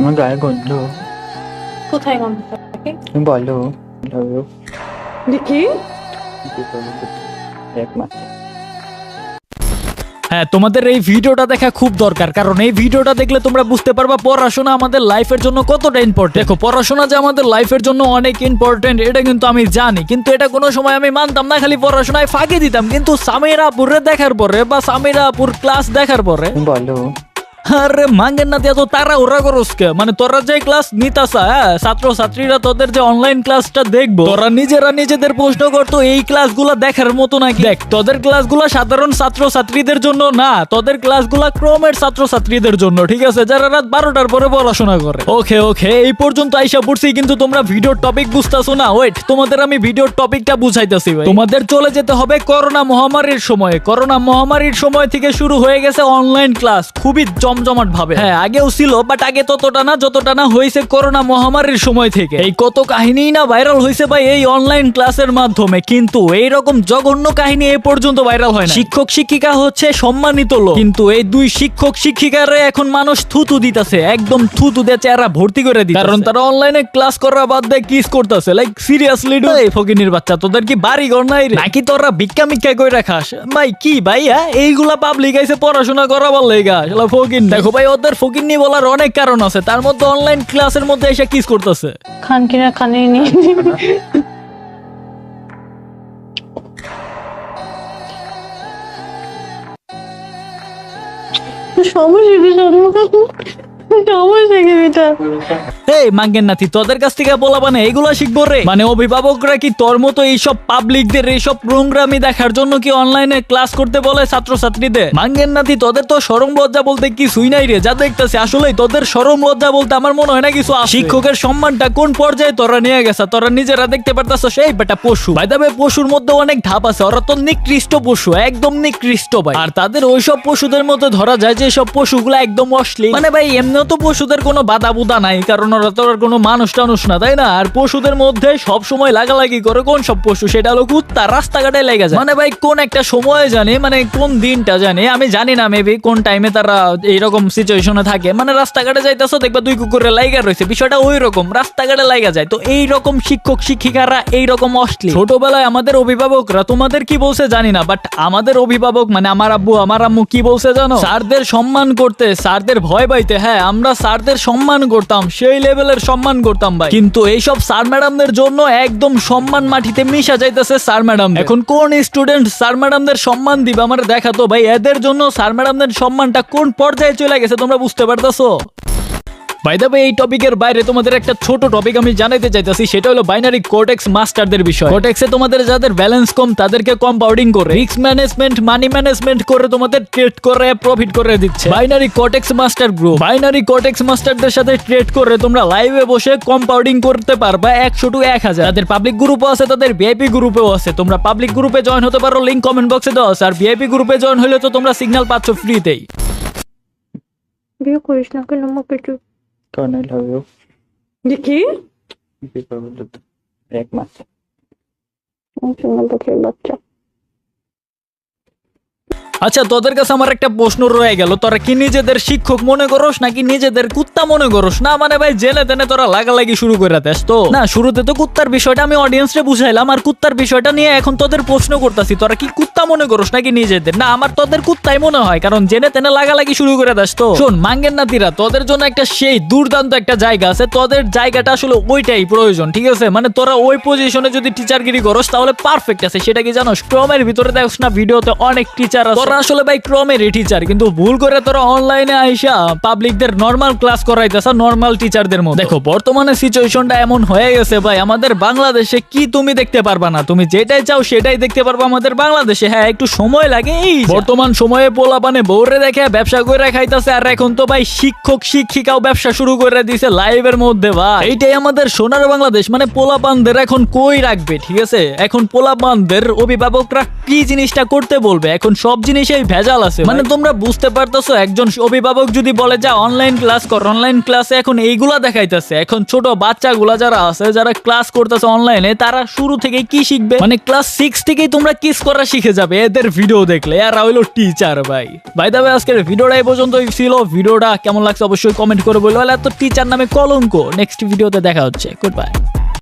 আমার গায়ে গন্ধ। কোথায় গন্ধ? থাকে বলো। দেখি এক মাস হ্যাঁ তোমাদের এই ভিডিওটা দেখা খুব দরকার কারণ এই ভিডিওটা দেখলে তোমরা বুঝতে পারবা পড়াশোনা আমাদের লাইফের জন্য কতটা ইম্পর্টেন্ট দেখো পড়াশোনা যে আমাদের লাইফের জন্য অনেক ইম্পর্টেন্ট এটা কিন্তু আমি জানি কিন্তু এটা কোনো সময় আমি মানতাম না খালি পড়াশোনায় ফাঁকি দিতাম কিন্তু সামিরা আপুরে দেখার পরে বা সামিরা আপুর ক্লাস দেখার পরে বলো। আরে মাঙ্গের না দিয়া তো তারা ওরা করস কে? মানে তোরা যে ক্লাস নিতাসা হ্যাঁ? ছাত্র ছাত্রীরা তোদের যে অনলাইন ক্লাসটা দেখব, তোরা নিজেরা নিজেদের প্রশ্ন করতো, এই ক্লাসগুলো দেখার মতো নাকি? দেখ, তোদের ক্লাসগুলো সাধারণ ছাত্র ছাত্রীদের জন্য না, তোদের ক্লাসগুলো ক্রমের ছাত্র ছাত্রীদের জন্য, ঠিক আছে? যারা রাত বারোটার পরে পড়াশোনা করে। ওকে ওকে, এই পর্যন্ত আইসা পড়ছি, কিন্তু তোমরা ভিডিওর টপিক বুঝতেছো না। ওয়েট তোমাদের আমি ভিডিওর টপিকটা বুঝাইতেছি ভাই। তোমাদের চলে যেতে হবে করোনা মহামারীর সময়। করোনা মহামারীর সময় থেকে শুরু হয়ে গেছে অনলাইন ক্লাস খুবই জমজমাট ভাবে। হ্যাঁ আগেও ছিল বাট আগে ততটা না যতটা না হয়েছে করোনা মহামারীর সময় থেকে। এই কত কাহিনী না ভাইরাল হয়েছে ভাই এই অনলাইন ক্লাসের মাধ্যমে কিন্তু এই রকম জঘন্য কাহিনী এ পর্যন্ত ভাইরাল হয় না শিক্ষক শিক্ষিকা হচ্ছে সম্মানিত লোক। কিন্তু এই দুই শিক্ষক শিক্ষিকারে এখন মানুষ থুতু দিতেছে একদম থুতু দিয়ে চেহারা ভর্তি করে দিতে কারণ তারা অনলাইনে ক্লাস করা বাদ দিয়ে কিস করতেছে লাইক সিরিয়াসলি ডু এই ফকিনির বাচ্চা তোদের কি বাড়ি ঘর নাই? নাকি তোরা ভিক্ষা মিক্ষা করে রাখাস ভাই কি ভাই হ্যাঁ এইগুলা পাবলিক আইসে পড়াশোনা করাবার লেগা। শালা ফকিন দেখো ভাই ওদের ফকির নিয়ে বলার অনেক কারণ আছে। তার মধ্যে অনলাইন ক্লাসের মধ্যে এসে কিস করতেছে। খান কিনা খানি নি সমস্যা কি এই মাঙ্গেন নাতি, তোদের কাছ থেকে বলাবা না এগুলা শিখব রে। মানে অভিভাবকরা কি তোর মতো এইসব পাবলিকদের এইসব দেখার জন্য কি অনলাইনে ক্লাস করতে বলে মাঙ্গেন নাতি, তোদের তো সরম লজ্জা বলতে নাই রে। যা আসলেই তোদের সরম লজ্জা বলতে আমার মনে হয় না কিছু শিক্ষকের সম্মানটা কোন পর্যায়ে তোরা নিয়ে গেছে? তোরা নিজেরা দেখতে পারতাছ সেই বেটা পশু। ভাই তবে পশুর মধ্যে অনেক ধাপ আছে। ওরা তো নিকৃষ্ট পশু, একদম নিকৃষ্ট ভাই। আর তাদের ওইসব পশুদের মধ্যে ধরা যায় যে সব পশুগুলো একদম অশ্লীল। মানে ভাই এমনিও তো পশুদের কোনো বাধা বুদা নাই, কারণ ওরা তো কোনো মানুষ টানুষ না, তাই না? আর পশুদের মধ্যে সব সময় লাগালাগি করে কোন সব পশু? সেটা হলো কুত্তা, রাস্তাঘাটে লেগে যায়। মানে ভাই, কোন একটা সময় জানে মানে কোন দিনটা জানে, আমি জানি না মেবি কোন টাইমে তারা এইরকম সিচুয়েশনে থাকে। মানে রাস্তাঘাটে যাইতেছো, দেখবা দুই কুকুরের লাইগা রয়েছে বিষয়টা ওই রকম রাস্তাঘাটে লাইগা যায়। তো এই রকম শিক্ষক, শিক্ষিকারা এই রকম অশ্লীল। ছোটবেলায় আমাদের অভিভাবকরা, তোমাদের কি বলছে জানি না বাট আমাদের অভিভাবক মানে আমার আব্বু, আমার আম্মু কি বলছে জানো? স্যারদের সম্মান করতে, স্যারদের ভয় পাইতে হ্যাঁ আমরা স্যারদের সম্মান করতাম, সেই লেভেলের সম্মান করতাম ভাই। কিন্তু এইসব স্যার ম্যাডামদের জন্য একদম সম্মান মাটিতে মিশা যাইতেছে স্যার ম্যাডাম এখন কোন স্টুডেন্ট স্যার ম্যাডামদের সম্মান দিবে? আমার দেখা তো ভাই, এদের জন্য স্যার ম্যাডামদের সম্মানটা কোন পর্যায়ে চলে গেছে তোমরা বুঝতে পারতেছো? বাই দ্য এই টপিকের বাইরে তোমাদের একটা ছোট টপিক আমি জানাইতে চাইতেছি, সেটা হলো বাইনারি কোটেক্স মাস্টারদের বিষয়। কোটেক্সে তোমাদের যাদের ব্যালেন্স কম, তাদেরকে কম্পাউন্ডিং করে রিস্ক ম্যানেজমেন্ট মানি ম্যানেজমেন্ট করে তোমাদের ট্রেড করে প্রফিট করে দিচ্ছে। Binary Quotex master group binary Quotex মাস্টারদের সাথে ট্রেড করে তোমরা লাইভে বসে কম্পাউন্ডিং করতে পারবা একশো টু এক হাজার। তাদের পাবলিক গ্রুপও আছে, তাদের ভিআইপি গ্রুপেও আছে। তোমরা পাবলিক গ্রুপে জয়েন হতে পারো লিঙ্ক কমেন্ট বক্সে দেওয়া আছে। আর ভিআইপি গ্রুপে জয়েন হলে তো তোমরা সিগন্যাল পাচ্ছ ফ্রিতেই বিয়ে করিস না কেন একটু লাভ ইউ। দেখি কি? করব তো? এক মাস বাচ্চা। আচ্ছা তোদের কাছে আমার একটা প্রশ্ন রয়ে গেল। তোরা কি নিজেদের শিক্ষক মনে করস নাকি নিজেদের কুত্তা মনে করস? না মানে ভাই জেলে তেনে তোরা লাগালাগি শুরু করে তো। না, শুরুতে তো কুত্তার বিষয়টা আমি অডিয়েন্সরে বুঝাইলাম আর কুত্তার বিষয়টা নিয়ে এখন তোদের প্রশ্ন করতেছি। তোরা কি কুত্তা মনে করস নাকি নিজেদের? না, আমার তোদের কুত্তাই মনে হয়, কারণ জেনে তেনে লাগালাগি শুরু করে দেস তো। শোন মাঙ্গের নাতিরা তোদের জন্য একটা সেই দুর্দান্ত একটা জায়গা আছে। তোদের জায়গাটা আসলে ওইটাই প্রয়োজন, ঠিক আছে? মানে তোরা ওই পজিশনে যদি টিচারগিরি করস, তাহলে পারফেক্ট আছে। সেটা কি জানো ক্রমের ভিতরে দেখছ না, ভিডিওতে অনেক টিচার আছে। তোরা আসলে ভাই ক্রমের টিচার কিন্তু ভুল করে তোরা অনলাইনে আইসা পাবলিকদের নর্মাল ক্লাস করাইতেছ নর্মাল টিচারদের দেখো, বর্তমানে সিচুয়েশনটা এমন হয়ে গেছে ভাই, আমাদের বাংলাদেশে কি তুমি দেখতে পারবা না? তুমি যেটাই চাও সেটাই দেখতে পারবা আমাদের বাংলাদেশে। হ্যাঁ একটু সময় লাগে, এই বর্তমান সময়ে পোলাপানে বউরে দেখে ব্যবসা করে খাইতেছে, আর এখন তো ভাই শিক্ষক, শিক্ষিকাও ব্যবসা শুরু করে দিছে লাইভের মধ্যে ভাই। এইটাই আমাদের সোনার বাংলাদেশ মানে পোলাপানদের এখন কই রাখবে, ঠিক আছে? এখন পোলাপানদের অভিভাবকরা কি জিনিসটা করতে বলবে? এখন সব জিনিস জিনিসেই ভেজাল আছে মানে তোমরা বুঝতে পারতেছো একজন অভিভাবক যদি বলে যে অনলাইন ক্লাস কর অনলাইন ক্লাসে এখন এইগুলা দেখাইতেছে। এখন ছোট বাচ্চাগুলা যারা আছে যারা ক্লাস করতেছে অনলাইনে তারা শুরু থেকে কি শিখবে? মানে ক্লাস সিক্স থেকেই তোমরা কিস করা শিখে যাবে এদের ভিডিও দেখলে। আর হইল টিচার ভাই। ভাই দাবে আজকের ভিডিওটা এই পর্যন্তই ছিল। ভিডিওটা কেমন লাগছে অবশ্যই কমেন্ট করে বলব এত টিচার নামে কলঙ্ক। নেক্সট ভিডিওতে দেখা হচ্ছে। Good bye